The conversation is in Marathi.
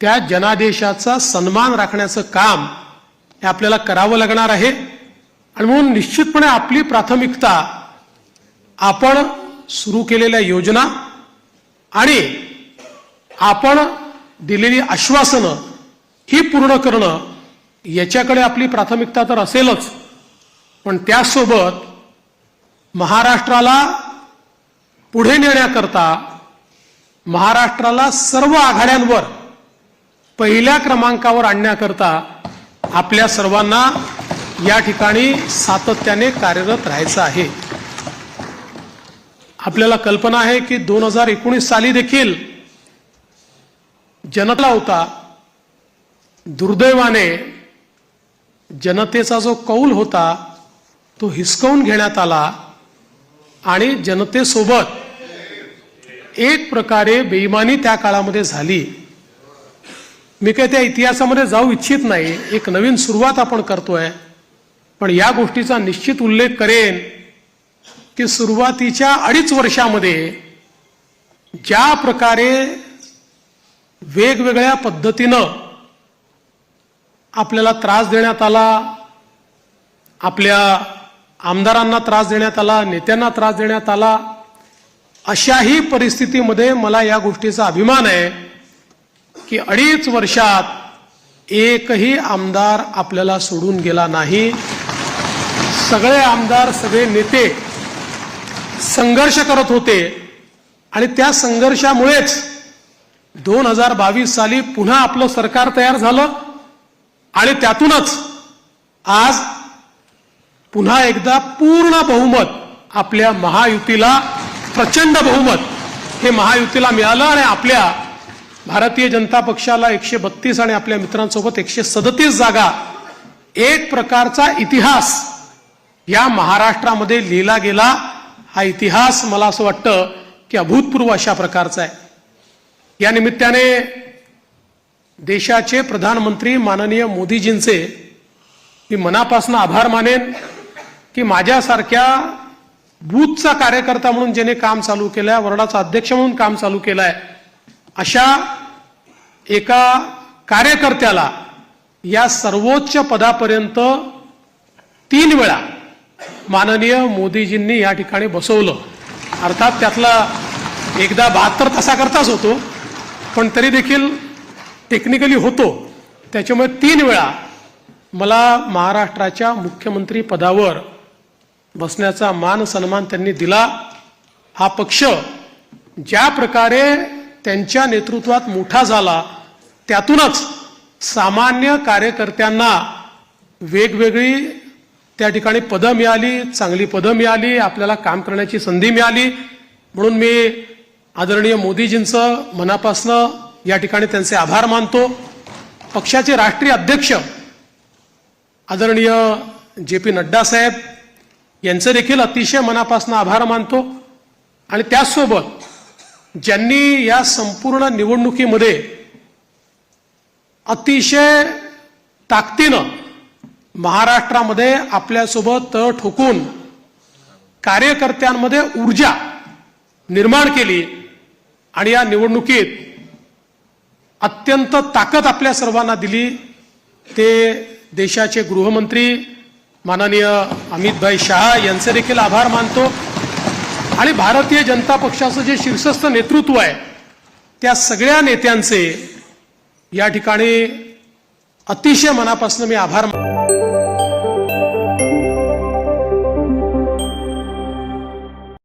त्या जनादेशाचा सन्मान राखण्याचं काम हे आपल्याला करावं लागणार आहे. आणि म्हणून निश्चितपणे आपली प्राथमिकता आपण सुरू केलेल्या योजना आणि आपण दिलेली आश्वासनं ही पूर्ण करणं याच्याकडे आपली प्राथमिकता तर असेलच. पण त्यासोबत महाराष्ट्राला पुढे नेण्याकरता महाराष्ट्राला सर्व आघाड्यांवर पहिल्या क्रमांकावर आणण्याकरता आपल्या सर्वांना या ठिकाणी सातत्याने कार्यरत राहायचं आहे. आपल्याला कल्पना आहे की दोन हजार एकोणीस साली देखील जनता होता. दुर्दैवाने जनतेचा जो कौल होता तो हिसकवून घेण्यात आला आणि जनतेसोबत एक प्रकारे बेईमानी त्या काळामध्ये झाली. मी काही त्या इतिहासामध्ये जाऊ इच्छित नाही. एक नवीन सुरुवात आपण करतोय. पण या गोष्टीचा निश्चित उल्लेख करेन की सुरुवातीच्या अडीच वर्षामध्ये ज्या प्रकारे वेगवेगळ्या पद्धतीनं आपल्याला त्रास देण्यात आला आपल्या आमदारांना त्रास देण्यात आला नेत्यांना त्रास देण्यात आला अशाही परिस्थितीमध्ये मला या गोष्टीचा अभिमान आहे. की अडीच वर्षात एकही आमदार आपल्याला सोडून गेला नाही. सगळे आमदार सगळे नेते संघर्ष करत होते आणि त्या संघर्षामुळेच दोन हजार बावीस साली पुन्हा आपलं सरकार तयार झालं आणि त्यातूनच आज पुन्हा एकदा पूर्ण बहुमत आपल्या महायुतीला प्रचंड बहुमत हे महायुतीला मिळालं आणि आपल्या भारतीय जनता पक्षाला एकशे बत्तीस आणि आपल्या मित्रांसोबत एकशे सदतीस जागा एक प्रकारचा इतिहास या महाराष्ट्रामध्ये लिहिला गेला. हा इतिहास मला असं वाटतं की अभूतपूर्व अशा प्रकारचा आहे. या निमित्ताने देशाचे प्रधानमंत्री माननीय मोदीजींचे मी मनापासून आभार मानेन की माझ्यासारख्या बूथचा कार्यकर्ता म्हणून ज्याने काम चालू केलं आहे वर्डाचा अध्यक्ष म्हणून काम चालू केलं आहे अशा एका कार्यकर्त्याला या सर्वोच्च पदापर्यंत तीन वेळा माननीय मोदीजींनी या ठिकाणी बसवलं. अर्थात त्यातला एकदा बहात्तर तासाकरताच होतो पण तरी देखील टेक्निकली होतो. त्याच्यामुळे तीन वेळा मला महाराष्ट्राच्या मुख्यमंत्री पदावर बसण्याचा मान सन्मान त्यांनी दिला. हा पक्ष ज्या प्रकारे त्यांच्या नेतृत्वात मोठा झाला त्यातूनच सामान्य कार्यकर्त्यांना वेगवेगळी त्या ठिकाणी पदं मिळाली चांगली पदं मिळाली आपल्याला काम करण्याची संधी मिळाली. म्हणून मी आदरणीय मोदीजींचं मनापासनं या ठिकाणी त्यांचे आभार मानतो. पक्षाचे राष्ट्रीय अध्यक्ष आदरणीय जे पी नड्डा साहेब यांचं देखील अतिशय मनापासून आभार मानतो. आणि त्याचसोबत ज्यांनी या संपूर्ण निवडणुकीमध्ये अतिशय ताकदीनं महाराष्ट्रामध्ये आपल्यासोबत तळ ठोकून कार्यकर्त्यांमध्ये ऊर्जा निर्माण केली आणि या निवडणुकीत अत्यंत ताकद आपल्या सर्वांना दिली. ते देशाचे गृहमंत्री माननीय अमितभाई शहा यांचे देखील आभार मानतो. आणि भारतीय जनता पक्षाचं जे शीर्षस्थ नेतृत्व आहे त्या सगळ्या नेत्यांचे या ठिकाणी अतिशय मनापासून मी आभार मान-